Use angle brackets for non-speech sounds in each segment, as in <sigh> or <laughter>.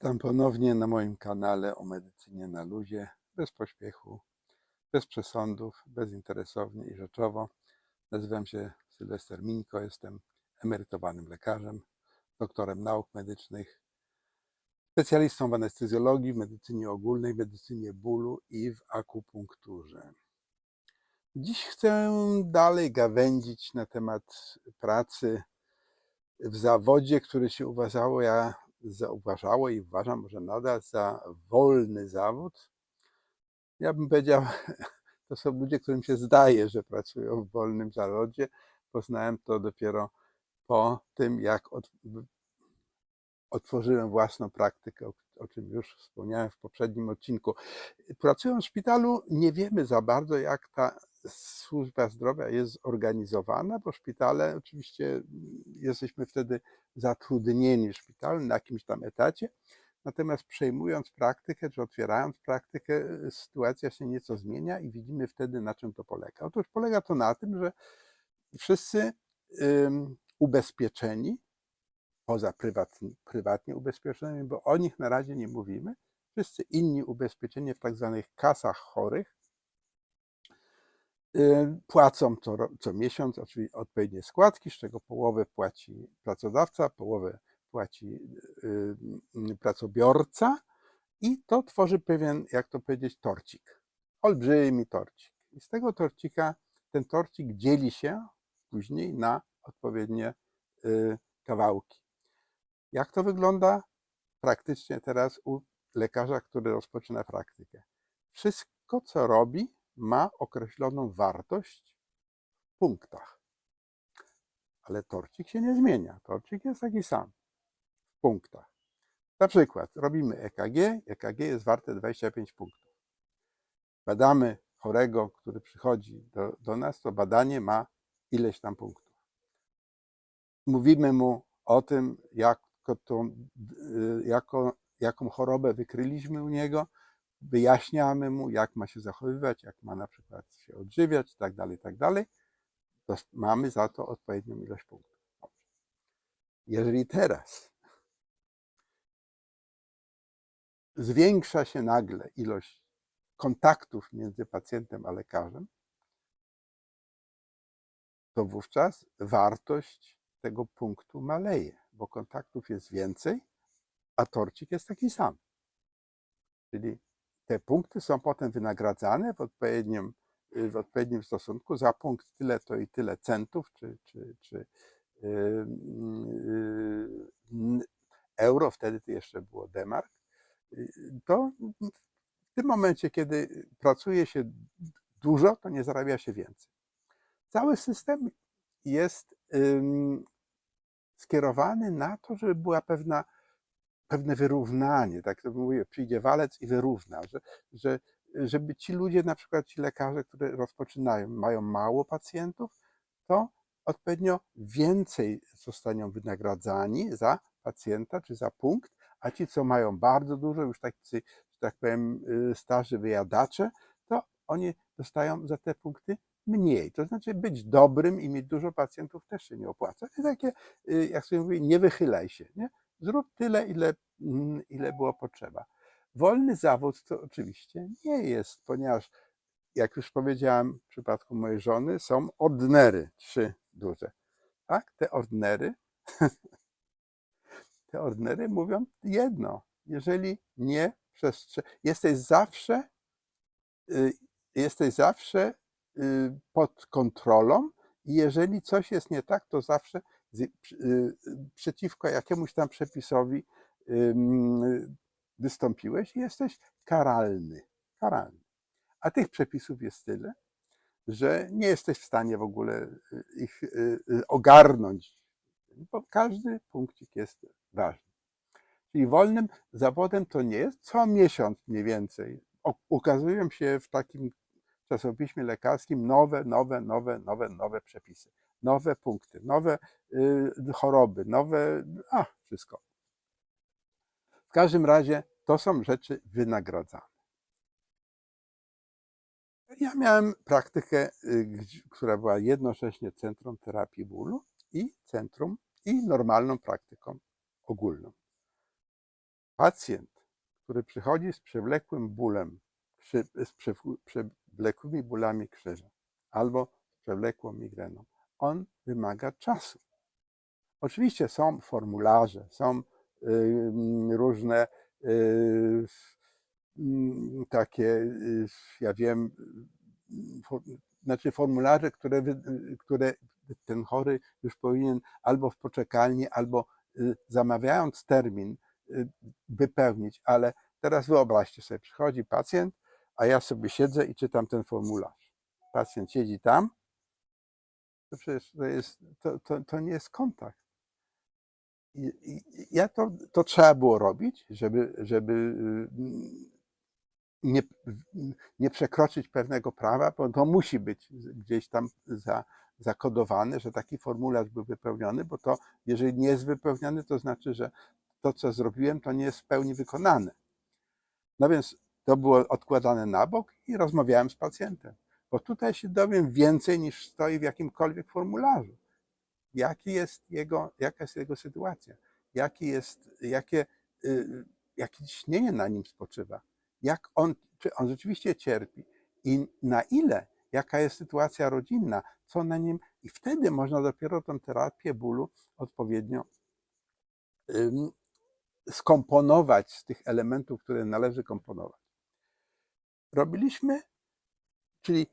Witam ponownie na moim kanale o medycynie na luzie, bez pośpiechu, bez przesądów, bezinteresownie i rzeczowo. Nazywam się Sylwester Mińko, jestem emerytowanym lekarzem, doktorem nauk medycznych, specjalistą w anestezjologii, w medycynie ogólnej, medycynie bólu i w akupunkturze. Dziś chcę dalej gawędzić na temat pracy w zawodzie, który się uważało, ja zauważało i uważam, może nadal za wolny zawód. Ja bym powiedział, <laughs> to są ludzie, którym się zdaje, że pracują w wolnym zawodzie. Poznałem to dopiero po tym, jak otworzyłem własną praktykę, o, czym już wspomniałem w poprzednim odcinku. Pracując w szpitalu, nie wiemy za bardzo, jak ta służba zdrowia jest zorganizowana, bo szpitale oczywiście jesteśmy wtedy zatrudnieni w szpitalu na jakimś tam etacie, natomiast przejmując praktykę czy otwierając praktykę, sytuacja się nieco zmienia i widzimy wtedy, na czym to polega. Otóż polega to na tym, że wszyscy ubezpieczeni, poza prywatni, prywatnie ubezpieczonymi, bo o nich na razie nie mówimy, wszyscy inni ubezpieczeni w tak zwanych kasach chorych, Y, płacą co, co miesiąc odpowiednie składki, z czego połowę płaci pracodawca, połowę płaci y, y, pracobiorca i to tworzy pewien, jak to powiedzieć, torcik. Olbrzymi torcik. I z tego torcika ten torcik dzieli się później na odpowiednie y, kawałki. Jak to wygląda praktycznie teraz u lekarza, który rozpoczyna praktykę? Wszystko, co robi, ma określoną wartość w punktach. Ale torcik się nie zmienia. Torcik jest taki sam w punktach. Na przykład robimy EKG, EKG jest warte 25 punktów. Badamy chorego, który przychodzi do, do nas, to badanie ma ileś tam punktów. Mówimy mu o tym, jak tą, y, jako, jaką chorobę wykryliśmy u niego, wyjaśniamy mu, jak ma się zachowywać, jak ma na przykład się odżywiać, tak dalej, tak dalej, to mamy za to odpowiednią ilość punktów. Jeżeli teraz zwiększa się nagle ilość kontaktów między pacjentem a lekarzem, to wówczas wartość tego punktu maleje, bo kontaktów jest więcej, a torcik jest taki sam. Czyli te punkty są potem wynagradzane w odpowiednim, w odpowiednim stosunku. Za punkt tyle to i tyle centów, czy, czy, czy yy, yy, euro, wtedy to jeszcze było demark. To w tym momencie, kiedy pracuje się dużo, to nie zarabia się więcej. Cały system jest skierowany na to, żeby była pewna pewne wyrównanie, tak to mówię, przyjdzie walec i wyrówna, że, że, żeby ci ludzie, na przykład ci lekarze, które rozpoczynają, mają mało pacjentów, to odpowiednio więcej zostaną wynagradzani za pacjenta czy za punkt, a ci, co mają bardzo dużo, już tacy, że tak powiem, y, starzy wyjadacze, to oni dostają za te punkty mniej. To znaczy być dobrym i mieć dużo pacjentów też się nie opłaca. Jest takie, y, jak sobie mówię, nie wychylaj się. Nie? Zrób tyle, ile, mm, ile było potrzeba. Wolny zawód to oczywiście nie jest, ponieważ, jak już powiedziałem w przypadku mojej żony, są ordnery, trzy duże. Tak? Te ordnery, <laughs> te ordnery mówią jedno. Jeżeli nie przestrze... Jesteś zawsze, y, jesteś zawsze y, pod kontrolą i jeżeli coś jest nie tak, to zawsze przeciwko jakiemuś tam przepisowi wystąpiłeś i jesteś karalny. karalny. A tych przepisów jest tyle, że nie jesteś w stanie w ogóle y, ich y, ogarnąć, bo każdy punkcik jest ważny. Czyli wolnym zawodem to nie jest co miesiąc mniej więcej. Ukazują się w takim czasopiśmie lekarskim nowe, nowe, nowe, nowe, nowe przepisy nowe punkty, nowe y, choroby, nowe, a wszystko. W każdym razie to są rzeczy wynagradzane. Ja miałem praktykę, y, która była jednocześnie centrum terapii bólu i centrum i normalną praktyką ogólną. pacjent, który przychodzi z przewlekłym bólem, z przew- przewlekłymi bólami krzyża albo z przewlekłą migreną, on wymaga czasu. Oczywiście są formularze, są y, różne y, mm, takie, y, ja wiem, znaczy formularze, które, które ten chory już powinien albo w poczekalni, albo zamawiając termin wypełnić, ale teraz wyobraźcie sobie, przychodzi pacjent, a ja sobie siedzę i czytam ten formularz. Pacjent siedzi tam, to przecież to, jest, to, to, to nie jest kontakt. I, i, ja to, to trzeba było robić, żeby, żeby y, nie, nie przekroczyć pewnego prawa, bo to musi być gdzieś tam za, zakodowane, że taki formularz był wypełniony, bo to jeżeli nie jest wypełniony, to znaczy, że to, co zrobiłem, to nie jest w pełni wykonane. No więc to było odkładane na bok i rozmawiałem z pacjentem, bo tutaj się dowiem więcej niż stoi w jakimkolwiek formularzu. Jaki jest jego, jaka jest jego sytuacja, jaki jest, jakie, y, jakie ciśnienie na nim spoczywa, jak on, czy on rzeczywiście cierpi? I na ile, jaka jest sytuacja rodzinna, co na nim, i wtedy można dopiero tą terapię bólu odpowiednio ym, skomponować z tych elementów, które należy komponować. Robiliśmy, czyli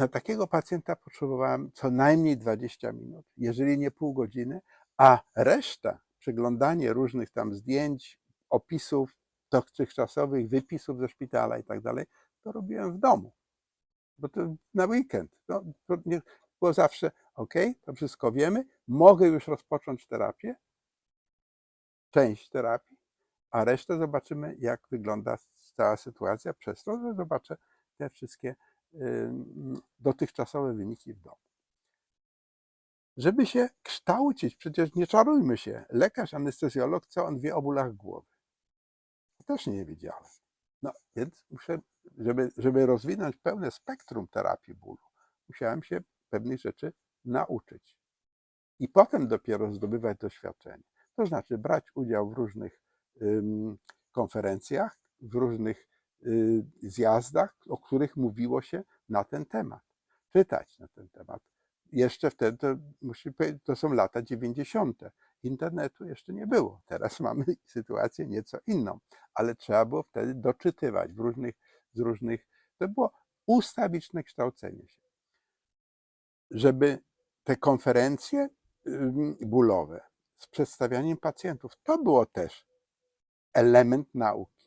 na takiego pacjenta potrzebowałem co najmniej 20 minut, jeżeli nie pół godziny, a reszta, przeglądanie różnych tam zdjęć, opisów dotychczasowych, wypisów ze szpitala i tak dalej, to robiłem w domu. Bo to na weekend. No, to nie, było zawsze, ok, to wszystko wiemy, mogę już rozpocząć terapię, część terapii, a resztę zobaczymy, jak wygląda cała sytuacja, przez to, że zobaczę te wszystkie dotychczasowe wyniki w domu. Żeby się kształcić, przecież nie czarujmy się, lekarz, anestezjolog, co on wie o bólach głowy? Też nie wiedziałem. No więc muszę, żeby, żeby rozwinąć pełne spektrum terapii bólu, musiałem się pewnych rzeczy nauczyć. I potem dopiero zdobywać doświadczenie. To znaczy brać udział w różnych konferencjach, w różnych y, zjazdach, o których mówiło się na ten temat. Czytać na ten temat. Jeszcze wtedy, to, muszę powiedzieć, to są lata 90. Internetu jeszcze nie było. Teraz <laughs> mamy sytuację nieco inną, ale trzeba było wtedy doczytywać w różnych, z różnych. To było ustawiczne kształcenie się. Żeby te konferencje bólowe z przedstawianiem pacjentów, to było też element nauki.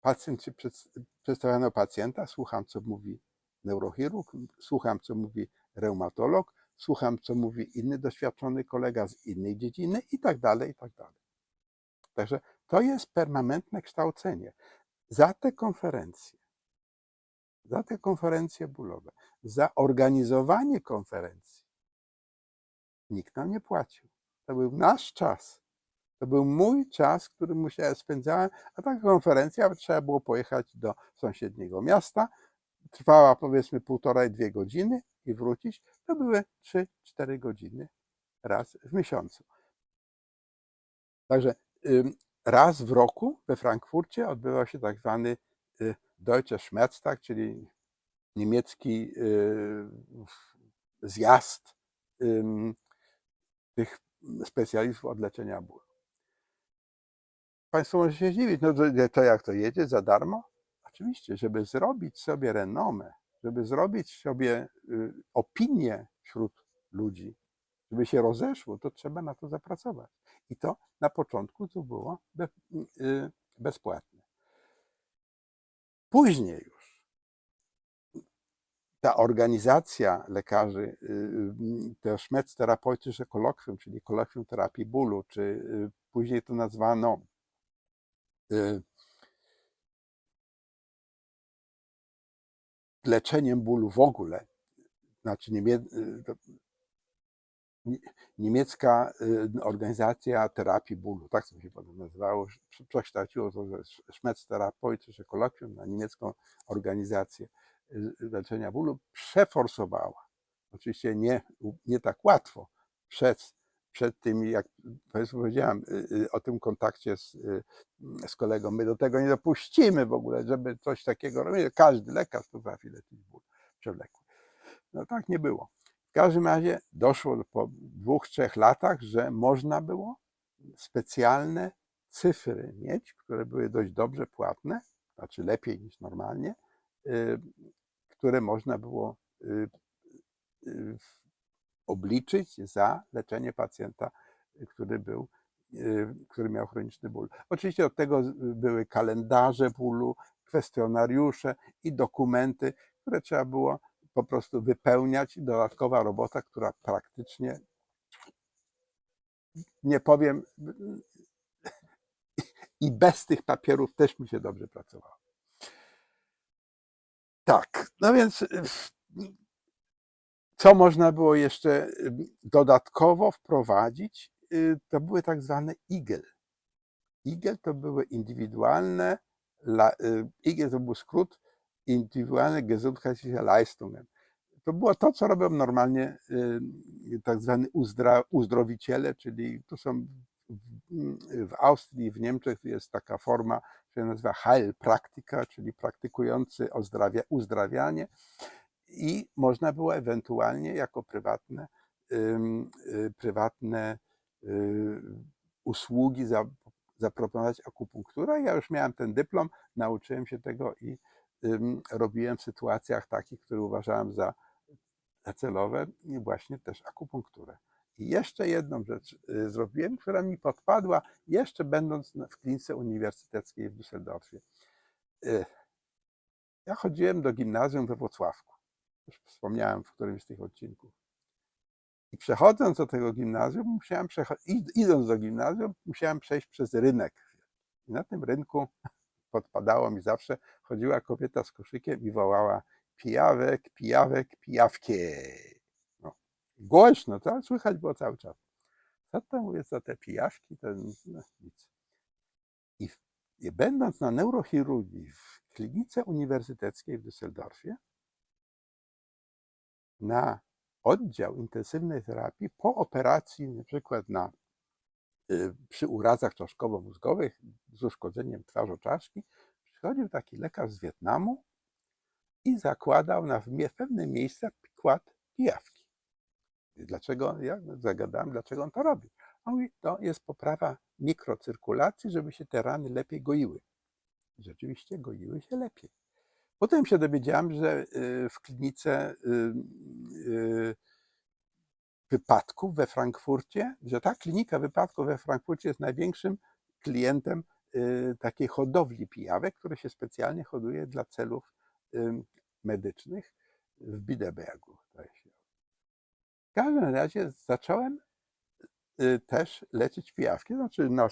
Pacjent się przed, przedstawiano pacjenta, słucham, co mówi neurochirurg, słucham, co mówi reumatolog, słucham, co mówi inny doświadczony kolega z innej dziedziny i tak dalej, i tak dalej. Także to jest permanentne kształcenie. Za te konferencje, za te konferencje bólowe, za organizowanie konferencji nikt nam nie płacił. To był nasz czas. To był mój czas, który musiałem spędzałem, a taka konferencja trzeba było pojechać do sąsiedniego miasta. Trwała powiedzmy półtorej, dwie godziny i wrócić. To były 3-4 godziny raz w miesiącu. Także raz w roku we Frankfurcie odbywał się tak zwany y, Deutsche Schmerztag, czyli niemiecki y, zjazd tych specjalistów od leczenia bólu. Państwo może się zdziwić, no to, to jak to jedzie za darmo? Oczywiście, żeby zrobić sobie renomę, żeby zrobić sobie y, opinię wśród ludzi, żeby się rozeszło, to trzeba na to zapracować. I to na początku to było y, bezpłatne. Później już ta organizacja lekarzy, y, to Schmetz-Therapeutische Kolokwium, czyli kolokwium terapii bólu, czy y, później to nazwano y, leczeniem bólu w ogóle, znaczy niemie, y, niemiecka y, organizacja terapii bólu, tak to się potem nazywało, prze- przekształciło to ze Schmetz Therapeutische Kolokwium na niemiecką organizację y, leczenia bólu, przeforsowała. Oczywiście nie, nie tak łatwo, przez, przed tym, jak Państwu powiedziałem y, y, o tym kontakcie z, y, z kolegą, my do tego nie dopuścimy w ogóle, żeby coś takiego robić. Każdy lekarz potrafi leczyć ból przewlekły. No tak nie było. W każdym razie doszło do- po dwóch, trzech latach, że można było specjalne cyfry mieć, które były dość dobrze płatne, znaczy lepiej niż normalnie, które można było obliczyć za leczenie pacjenta, który był, y, który miał chroniczny ból. Oczywiście od tego były kalendarze bólu, kwestionariusze i dokumenty, które trzeba było po prostu wypełniać. Dodatkowa robota, która praktycznie nie powiem, i bez tych papierów też mi się dobrze pracowało. Tak, no więc co można było jeszcze dodatkowo wprowadzić? Y, To były tak zwane IGEL. IGEL to były indywidualne, y, IGEL to był skrót indywidualne Gesundheitliche Leistungen. To było to, co robią normalnie y, tak zwani uzdra, uzdrowiciele, czyli to są w- Austrii w Niemczech jest taka forma, która się nazywa Heilpraktiker, czyli praktykujący ozdrawia, uzdrawianie i można było ewentualnie jako prywatne, y, prywatne y, usługi za, zaproponować akupunkturę. Ja już miałem ten dyplom, nauczyłem się tego i robiłem w sytuacjach takich, które uważałem za celowe właśnie też akupunkturę. I jeszcze jedną rzecz y, zrobiłem, która mi podpadła, jeszcze będąc w klinice uniwersyteckiej w Düsseldorfie. Ja chodziłem do gimnazjum we Włocławku. Już wspomniałem w którymś z tych odcinków. I przechodząc do tego gimnazjum, musiałem idąc do gimnazjum, musiałem przejść przez rynek. I na tym rynku <laughs> podpadało mi zawsze, chodziła kobieta z koszykiem i wołała pijawek, pijawek, pijawkie. No, głośno, to słychać było cały czas. Co to mówię za te pijawki, to no, nic. I, I będąc na neurochirurgii w klinice uniwersyteckiej w Düsseldorfie, na oddział intensywnej terapii po operacji, na przykład na, y, przy urazach czaszkowo-mózgowych z uszkodzeniem twarzoczaszki, przychodził taki lekarz z Wietnamu i zakładał na w pewnym miejscu kład pijawki. Dlaczego? Ja zagadałem, dlaczego on to robi. On mówi, to jest poprawa mikrocyrkulacji, żeby się te rany lepiej goiły. Rzeczywiście goiły się lepiej. Potem się dowiedziałem, że y, w klinice y, y, wypadków we Frankfurcie, że ta klinika wypadków we Frankfurcie jest największym klientem takiej hodowli pijawek, które się specjalnie hoduje dla celów medycznych w Biederbergu. zdaje się. W każdym razie zacząłem też leczyć pijawki. Znaczy na,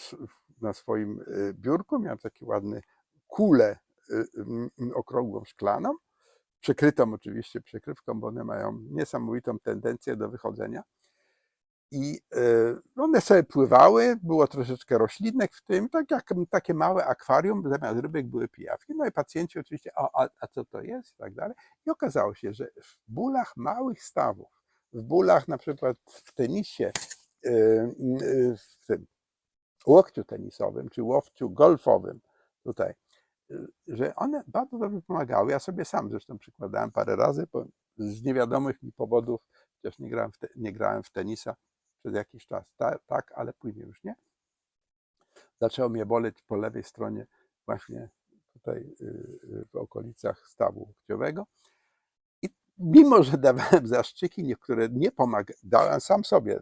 na swoim biurku miałem takie ładne kulę y, y, okrągłą szklaną, przykrytą oczywiście przykrywką, bo one mają niesamowitą tendencję do wychodzenia. I y, one sobie pływały, było troszeczkę roślinek w tym, tak jak takie małe akwarium, zamiast rybek były pijawki. No i pacjenci oczywiście, a, a, a co to jest i tak dalej. I okazało się, że w bólach małych stawów, w bólach na przykład w tenisie, y, y, w tym łokciu tenisowym czy łokciu golfowym tutaj, y, że one bardzo dobrze pomagały. Ja sobie sam zresztą przykładałem parę razy, bo z niewiadomych mi powodów, chociaż nie grałem w, te, nie grałem w tenisa przez jakiś czas, Ta, tak, ale później już nie. Zaczęło mnie boleć po lewej stronie, właśnie tutaj y, w okolicach stawu łokciowego. I mimo, że <laughs> dawałem zaszczyki, niektóre nie pomagały, dałem sam sobie,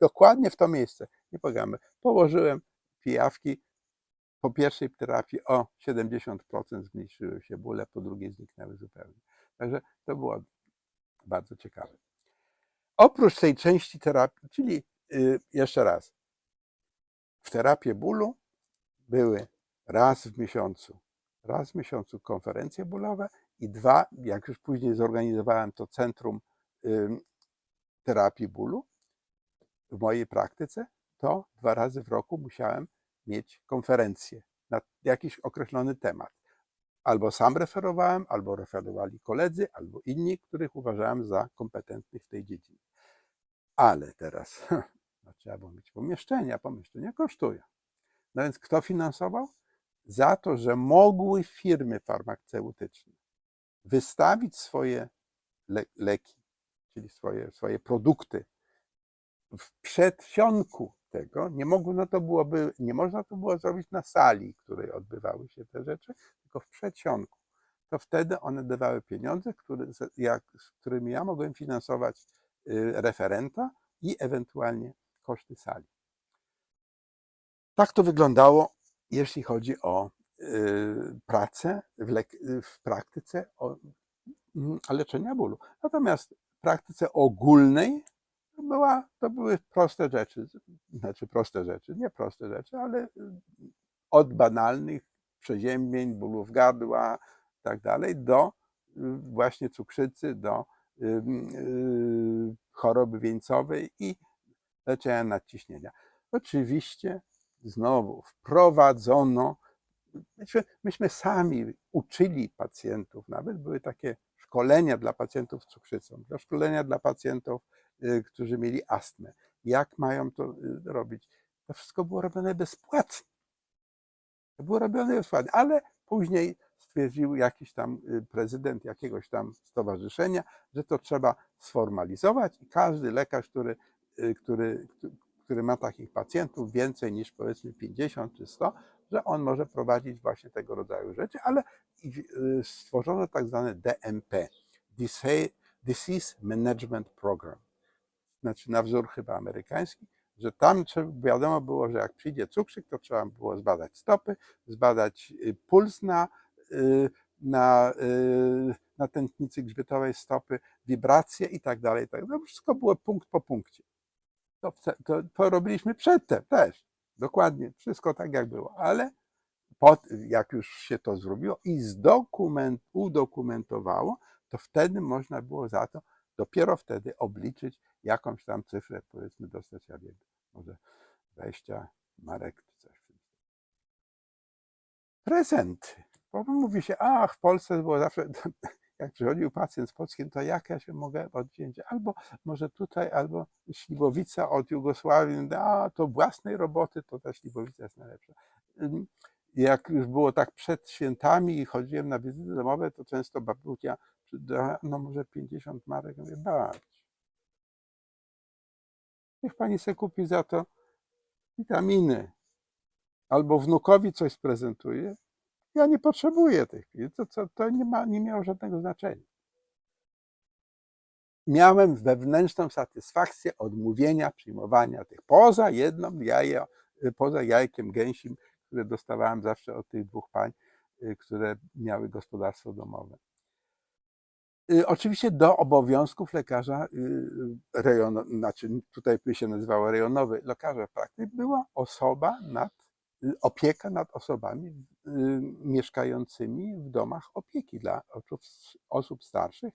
dokładnie w to miejsce, nie pomagamy. Położyłem pijawki, po pierwszej terapii o 70% zmniejszyły się bóle, po drugiej zniknęły zupełnie. Także to było bardzo ciekawe. Oprócz tej części terapii, czyli y, jeszcze raz, w terapię bólu były raz w miesiącu, raz w miesiącu konferencje bólowe i dwa, jak już później zorganizowałem to centrum terapii bólu w mojej praktyce, to dwa razy w roku musiałem mieć konferencję na jakiś określony temat. Albo sam referowałem, albo referowali koledzy, albo inni, których uważałem za kompetentnych w tej dziedzinie. Ale teraz <laughs> No, trzeba było mieć pomieszczenia, pomieszczenia kosztują. No więc kto finansował? Za to, że mogły firmy farmaceutyczne wystawić swoje le leki, czyli swoje, swoje produkty w przedsionku tego, nie mogło to byłoby, nie można to było zrobić na sali, w której odbywały się te rzeczy, tylko w przedsionku. To wtedy one dawały pieniądze, które, jak, z którymi ja mogłem finansować y, referenta i ewentualnie koszty sali. Tak to wyglądało, jeśli chodzi o y, pracę w, lek- w praktyce o, mm, leczenia bólu. Natomiast w praktyce ogólnej to, była, to były proste rzeczy, znaczy proste rzeczy, nie proste rzeczy, ale y, od banalnych przeziębień, bólów gardła i tak dalej, do y, właśnie cukrzycy, do y, choroby wieńcowej i leczenia nadciśnienia. Oczywiście znowu wprowadzono, myśmy, myśmy sami uczyli pacjentów, nawet były takie szkolenia dla pacjentów z cukrzycą, szkolenia dla pacjentów, którzy mieli astmę. Jak mają to y, robić? To wszystko było robione bezpłatnie. To było robione bezpłatnie, ale później stwierdził jakiś tam y, prezydent jakiegoś tam stowarzyszenia, że to trzeba sformalizować i każdy lekarz, który, y, który, który ma takich pacjentów więcej niż powiedzmy 50 czy 100, że on może prowadzić właśnie tego rodzaju rzeczy, ale y, stworzono tak zwane DMP, Dise- Disease Management Program, znaczy na wzór chyba amerykański, że tam wiadomo było, że jak przyjdzie cukrzyk, to trzeba było zbadać stopy, zbadać y, puls na, y, na, y, na tętnicy grzbietowej stopy, wibracje i tak dalej. tak. Wszystko było punkt po punkcie. To, to, to robiliśmy przedtem też. Dokładnie, wszystko tak jak było, ale po, jak już się to zrobiło i zdokument, udokumentowało, to wtedy można było za to dopiero wtedy obliczyć jakąś tam cyfrę, powiedzmy dostać, ja wiem, może 20 marek czy coś. Prezenty. Bo mówi się, ach, w Polsce było zawsze, <laughs> jak przychodził pacjent z Polski, to jak ja się mogę odwziąć? Albo może tutaj, albo śliwowica od Jugosławii, a to własnej roboty, to ta śliwowica jest najlepsza. Jak już było tak przed świętami i chodziłem na wizyty domowe, to często babcia da, no może 50 marek, mówię, bać. Niech pani se kupi za to witaminy. Albo wnukowi coś sprezentuje. Ja nie potrzebuję tych pieniędzy. To, to, to nie, ma, nie miało żadnego znaczenia. Miałem wewnętrzną satysfakcję odmówienia przyjmowania tych poza jedną jajo, poza jajkiem gęsim, które dostawałem zawsze od tych dwóch pań, y, które miały gospodarstwo domowe. Y, Oczywiście do obowiązków lekarza rejonowy, znaczy tutaj się nazywało rejonowy, lekarza praktyk, była osoba nad, y, opieka nad osobami y, mieszkającymi w domach opieki dla osób, starszych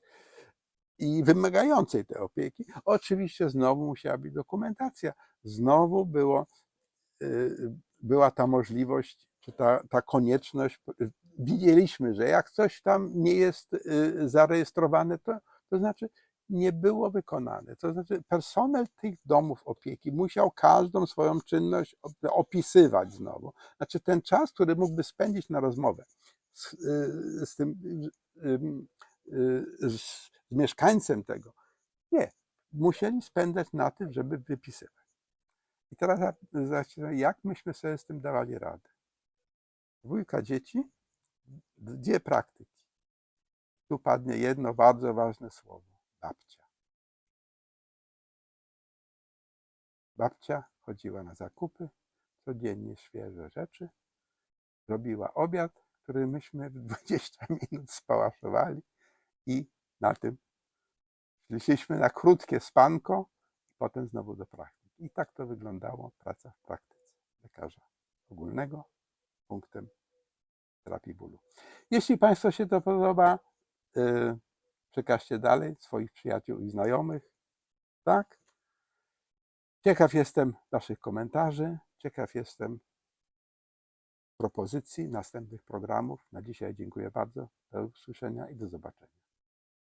i wymagającej tej opieki. Oczywiście znowu musiała być dokumentacja, znowu było, y, była ta możliwość, czy ta, ta konieczność. Widzieliśmy, że jak coś tam nie jest y, zarejestrowane, to, to znaczy nie było wykonane. To znaczy personel tych domów opieki musiał każdą swoją czynność op- opisywać znowu. Znaczy ten czas, który mógłby spędzić na rozmowę z, y, z tym y, z, mieszkańcem tego, nie. Musieli spędzać na tym, żeby wypisywać. I teraz jak myśmy sobie z tym dawali radę? Dwójka dzieci, dwie praktyki. Tu padnie jedno bardzo ważne słowo. Babcia. Babcia chodziła na zakupy, codziennie świeże rzeczy, robiła obiad, który myśmy w 20 <laughs> minut spałaszowali i na tym szliśmy na krótkie spanko potem znowu do praktyki. I tak to wyglądało praca w praktyce lekarza ogólnego punktem terapii bólu. Jeśli Państwu się to podoba, yy, przekażcie dalej swoich przyjaciół i znajomych. Tak? Ciekaw jestem Waszych komentarzy, ciekaw jestem propozycji następnych programów. Na dzisiaj dziękuję bardzo. Do usłyszenia i do zobaczenia.